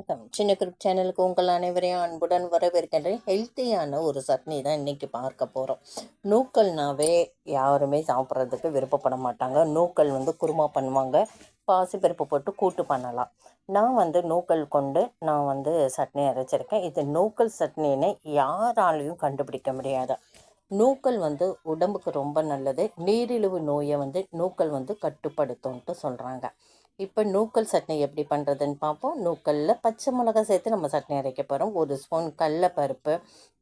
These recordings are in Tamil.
வணக்கம். சின்ன குரூப் சேனலுக்கு உங்கள் அனைவரையும் அன்புடன் வரவேற்கின்றேன். ஹெல்த்தியான ஒரு சட்னி தான் இன்றைக்கி பார்க்க போகிறோம் நூக்கல்னாவே யாருமே சாப்பிட்றதுக்கு விருப்பப்பட மாட்டாங்க. நூக்கல் வந்து குருமா பண்ணுவாங்க. பாசிப்பருப்பு போட்டு கூட்டு பண்ணலாம். நான் வந்து நூக்கல் கொண்டு நான் வந்து சட்னி அரைச்சிருக்கேன். இது நூக்கல் சட்னின்னு யாராலையும் கண்டுபிடிக்க முடியாது. நூக்கல் வந்து உடம்புக்கு ரொம்ப நல்லது. நீரிழிவு நோயை வந்து நூக்கல் வந்து கட்டுப்படுத்தும்ன்ட்டு சொல்கிறாங்க இப்போ நூக்கல் சட்னி எப்படி பண்ணுறதுன்னு பார்ப்போம் நூக்கலில் பச்சை மிளகாய் சேர்த்து நம்ம சட்னி அரைக்க போகிறோம் ஒரு ஸ்பூன் கடலப்பருப்பு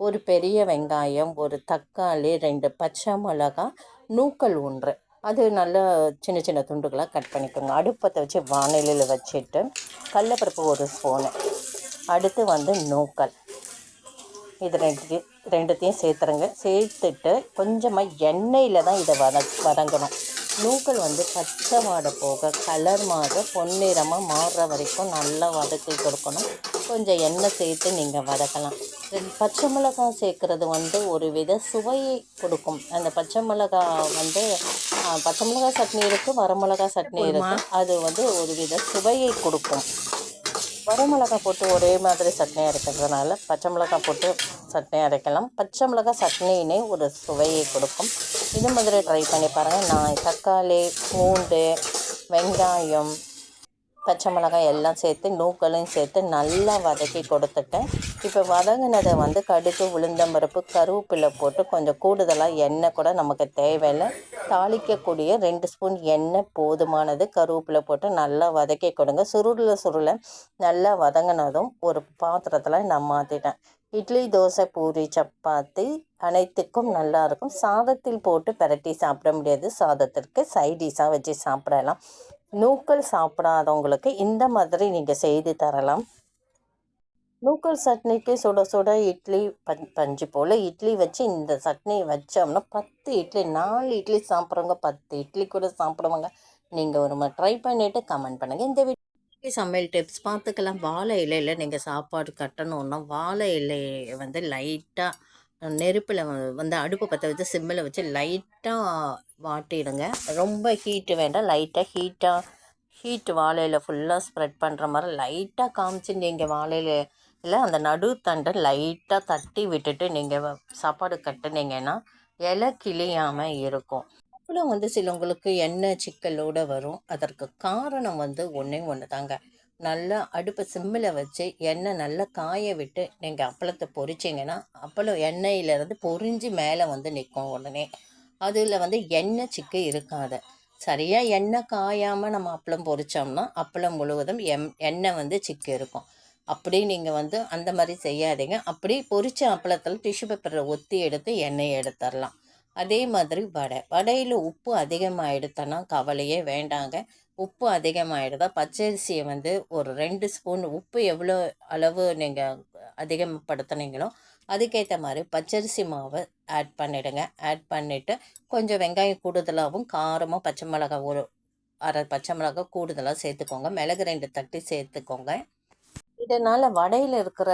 ஒரு பெரிய வெங்காயம் ஒரு தக்காளி ரெண்டு பச்சை மிளகாய் நூக்கல் ஒன்று. அது நல்லா சின்ன சின்ன துண்டுகளாக கட் பண்ணிக்கோங்க. அடுப்பத்தை வச்சு வானிலையில் வச்சுட்டு கடலப்பருப்பு ஒரு ஸ்பூனு. அடுத்து வந்து நூக்கல். இது ரெண்டு ரெண்டுத்தையும் சேர்த்துருங்க. சேர்த்துட்டு கொஞ்சமாக எண்ணெயில் தான் இதை வத வதங்கணும். நூக்கல் வந்து பச்சை வாடை போக கலர் மாற பொன்னிறமாக மாறுற வரைக்கும் நல்லா வதக்கி கொடுக்கணும். கொஞ்சம் எண்ணெய் சேர்த்து நீங்கள் வதக்கலாம். பச்சை மிளகாய் சேர்க்குறது வந்து ஒரு வித சுவையை கொடுக்கும். அந்த பச்சை மிளகாய் வந்து பச்சை மிளகாய் சட்னி இருக்குது வரமிளகாய் சட்னி இருக்குது அது வந்து ஒரு வித சுவையை கொடுக்கும். வரமிளகாய் போட்டு ஒரே மாதிரி சட்னி அரைக்கிறதுனால பச்சை மிளகாய் போட்டு சட்னி அரைக்கலாம். பச்சை மிளகாய் சட்னினே ஒரு சுவையை கொடுக்கும். இது மாதிரி ட்ரை பண்ணி பாருங்கள் நான் தக்காளி பூண்டு வெங்காயம் பச்சை மிளகாய் எல்லாம் சேர்த்து நூக்களையும் சேர்த்து நல்லா வதக்கி கொடுத்துட்டேன். இப்போ வதங்கினதை வந்து கடுகு உளுந்தம்பருப்பு கருவேப்பிலை போட்டு கொஞ்சம் கூடுதலாக எண்ணெய் கூட நமக்கு தேவையில்லை. தாளிக்கக்கூடிய ரெண்டு ஸ்பூன் எண்ணெய் போதுமானது கருவேப்பிலை போட்டு நல்லா வதக்கி கொடுங்க. சுருள சுருளை நல்லா வதங்கினதும் ஒரு பாத்திரத்தில் நான் மாற்றிட்டேன் இட்லி தோசை பூரி சப்பாத்தி அனைத்துக்கும் நல்லாயிருக்கும் சாதத்தில் போட்டு பரட்டி சாப்பிட முடியாது. சாதத்திற்கு சைடிஷாக வச்சு சாப்பிடலாம். நூக்கல் சாப்பிடாதவங்களுக்கு இந்த மாதிரி நீங்கள் செய்து தரலாம். நூக்கல் சட்னிக்கு சுட சுட இட்லி பஞ் பஞ்சு போல் இட்லி வச்சு இந்த சட்னி வச்சோம்னா பத்து இட்லி நாலு இட்லி சாப்பிட்றவங்க பத்து இட்லி கூட சாப்பிடுவாங்க. நீங்கள் ஒரு மாதிரி ட்ரை பண்ணிவிட்டு கமெண்ட் பண்ணுங்கள் இந்த வீட்டுக்கு சமையல் டிப்ஸ் பார்த்துக்கலாம். வாழை இலையில் நீங்கள் சாப்பாடு கட்டணுன்னா வாழை இலையை வந்து லைட்டாக நெருப்பில் வந்து அடுப்பை பற்ற வச்சு சிம்மில் வச்சு லைட்டாக வாட்டிடுங்க. ரொம்ப ஹீட்டு வேண்டாம். லைட்டாக ஹீட்டாக ஹீட் வாழையில் ஃபுல்லாக ஸ்ப்ரெட் பண்ணுற மாதிரி லைட்டாக காமிச்சு நீங்கள் வாழையில் இல்லை அந்த நடு தண்டை லைட்டாக தட்டி விட்டுட்டு நீங்கள் சாப்பாடு கட்டுனீங்கன்னா இலை கிளியாமல் இருக்கும். அப்புறம் வந்து சிலவங்களுக்கு எண்ணெய் சிக்கலோடு வரும். அதற்கு காரணம் வந்து ஒன்றே ஒன்று தாங்க நல்லா அடுப்பை சிம்மில் வச்சு எண்ணெய் நல்லா காய விட்டு நீங்கள் அப்பளத்தை பொரிச்சிங்கன்னா அப்பளம் எண்ணெயிலேருந்து பொரிஞ்சு மேலே வந்து நிற்கும் உடனே. அதில் வந்து எண்ணெய் சிக்கு இருக்காது. சரியாக எண்ணெய் காயாமல் நம்ம அப்பளம் பொரித்தோம்னா அப்பளம் முழுவதும் எம் எண்ணெய் வந்து சிக்கு இருக்கும். அப்படி நீங்கள் வந்து அந்த மாதிரி செய்யாதீங்க. அப்படி பொரித்த அப்பளத்தில் டிஷ்யூ பேப்பரில் ஒத்தி எடுத்து எண்ணெயை எடுத்துடலாம் அதே மாதிரி வடை. வடையில் உப்பு அதிகமாக எடுத்தோன்னா கவலையே வேண்டாங்க. உப்பு அதிகமாகிடுதா பச்சரிசியை வந்து ஒரு ரெண்டு ஸ்பூன் உப்பு எவ்வளோ அளவு நீங்கள் அதிகப்படுத்துனீங்களோ அதுக்கேற்ற மாதிரி பச்சரிசி மாவை ஆட் பண்ணிவிடுங்க ஆட் பண்ணிவிட்டு கொஞ்சம் வெங்காயம் கூடுதலாகவும் காரமாக பச்சை மிளகாய் ஒரு அரை பச்சை மிளகாய் கூடுதலாக சேர்த்துக்கோங்க. மிளகு ரெண்டு தட்டி சேர்த்துக்கோங்க. இதனால் வடையில் இருக்கிற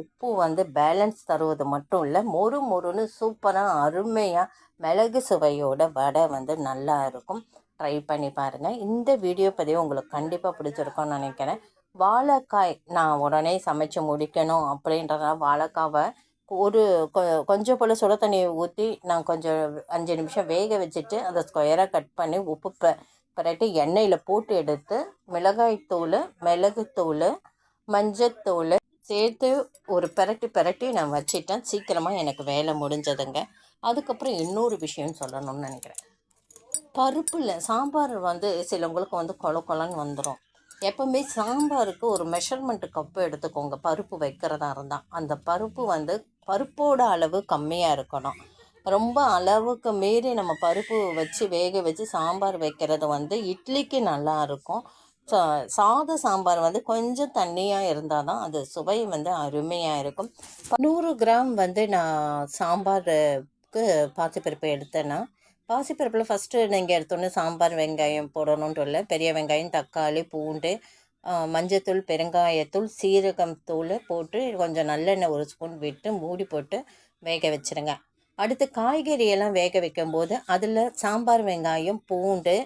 உப்பு வந்து பேலன்ஸ் தருவது மட்டும் இல்லை மொறு மொறுன்னு சூப்பராக அருமையாக மிளகு சுவையோட வடை வந்து நல்லா இருக்கும். ட்ரை பண்ணி பாருங்கள் இந்த வீடியோ பதிவு உங்களுக்கு கண்டிப்பாக பிடிச்சிருக்கோன்னு நினைக்கிறேன். வாழைக்காய் நான் உடனே சமைச்சு முடிக்கணும் அப்படின்றத வாழைக்காவை ஒரு கொ கொஞ்சம் போல் சுட தண்ணியை ஊற்றி நான் கொஞ்சம் அஞ்சு நிமிஷம் வேக வச்சுட்டு அதை ஸ்கொயராக கட் பண்ணி உப்பு ப பரட்டி எண்ணெயில் போட்டு எடுத்து மிளகாய்த்தூள் மிளகுத்தூள் மஞ்சத்தூள் சேர்த்து ஒரு பரட்டி பரட்டி நான் வச்சிட்டேன். சீக்கிரமாக எனக்கு வேலை முடிஞ்சதுங்க. அதுக்கப்புறம் இன்னொரு விஷயம் சொல்லணும்னு நினைக்கிறேன். பருப்பில் சாம்பார் வந்து சிலவங்களுக்கு வந்து கொல கொலன்னு வந்துடும் எப்போவுமே சாம்பாருக்கு ஒரு மெஷர்மெண்ட்டு கப்பு எடுத்துக்கோங்க. பருப்பு வைக்கிறதா இருந்தால் அந்த பருப்பு வந்து பருப்போட அளவு கம்மியாக இருக்கணும். ரொம்ப அளவுக்கு மீறி நம்ம பருப்பு வச்சு வேக வச்சு சாம்பார் வைக்கிறது வந்து இட்லிக்கு நல்லா இருக்கும். சா சாத சாம்பார் வந்து கொஞ்சம் தண்ணியாக இருந்தால் தான் அது சுவை வந்து அருமையாக இருக்கும். நூறு கிராம் வந்து நான் சாம்பாருக்கு பாசிப்பருப்பு எடுத்தேன்னா பாசிப்பருப்பில் ஃபஸ்ட்டு நீங்கள் எடுத்தோன்னே சாம்பார் வெங்காயம் போடணுன்ட்டு இல்லை பெரிய வெங்காயம் தக்காளி பூண்டு மஞ்சத்தூள் பெருங்காயத்தூள் சீரகம் தூள் போட்டு கொஞ்சம் நல்லெண்ணெய் ஒரு ஸ்பூன் விட்டு மூடி போட்டு வேக வச்சுருங்க. அடுத்து காய்கறியெல்லாம் வேக வைக்கும்போது அதில் சாம்பார் வெங்காயம் பூண்டு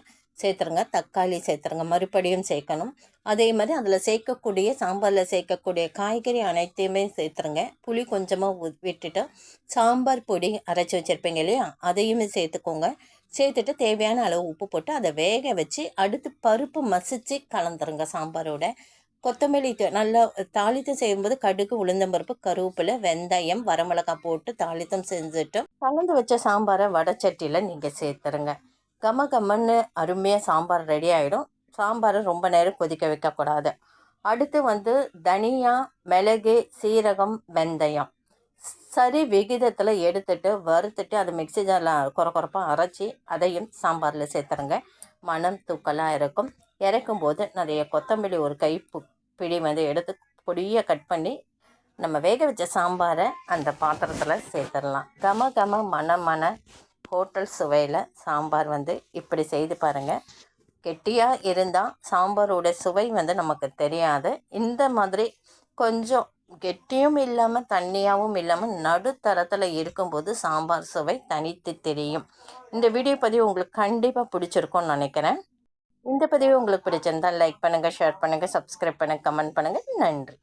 சேர்த்துருங்க. தக்காளி சேர்த்துருங்க. மறுபடியும் சேர்க்கணும். அதே மாதிரி அதில் சேர்க்கக்கூடிய சாம்பாரில் சேர்க்கக்கூடிய காய்கறி அனைத்தையுமே சேர்த்துருங்க. புளி கொஞ்சமாக விட்டுட்டு சாம்பார் பொடி அரைச்சி வச்சுருப்பீங்க இல்லையா? அதையுமே சேர்த்துக்கோங்க. சேர்த்துட்டு தேவையான அளவு உப்பு போட்டு அதை வேக வச்சு அடுத்து பருப்பு மசித்து கலந்துருங்க சாம்பாரோட. கொத்தமல்லி நல்லா தாளித்தம் செய்யும்போது கடுகு உளுந்தம்பருப்பு கருவேப்பிலை வெந்தயம் வரமிளகாய் போட்டு தாளித்தம் செஞ்சுட்டு கலந்து வச்ச சாம்பாரை வடச்சட்டியில் நீங்கள் சேர்த்துருங்க. கம கம்மன்னு அருமையாக சாம்பார் ரெடி ஆகிடும் சாம்பாரை ரொம்ப நேரம் கொதிக்க வைக்கக்கூடாது. அடுத்து வந்து தனியா மிளகு சீரகம் வெந்தயம். சரி விகிதத்தில் எடுத்துட்டு வறுத்துட்டு அதை மிக்ஸி ஜாரில் குறக்குறப்பாக அரைச்சி அதையும் சாம்பாரில் சேர்த்துருங்க. மனம் தூக்கலாக இருக்கும். இறக்கும் போது நிறைய கொத்தமல்லி ஒரு கை பு- பிடி வந்து எடுத்து பொடியை கட் பண்ணி நம்ம வேக வச்ச சாம்பாரை அந்த பாத்திரத்தில் சேர்த்துடலாம். கம கம மன மன ஹோட்டல் சுவையில் சாம்பார் வந்து இப்படி செய்து பாருங்கள் கெட்டியாக இருந்தால் சாம்பாரோட சுவை வந்து நமக்கு தெரியாது. இந்த மாதிரி கொஞ்சம் கெட்டியும் இல்லாமல் தண்ணியாகவும் இல்லாமல் நடுத்தரத்தில் இருக்கும்போது சாம்பார் சுவை தனித்து தெரியும். இந்த வீடியோ பதிவு உங்களுக்கு கண்டிப்பாக பிடிச்சிருக்கும்னு நினைக்கிறேன். இந்த பதிவு உங்களுக்கு பிடிச்சிருந்தால் லைக் பண்ணுங்கள் ஷேர் பண்ணுங்கள் சப்ஸ்கிரைப் பண்ணுங்கள் கமெண்ட் பண்ணுங்கள் நன்றி.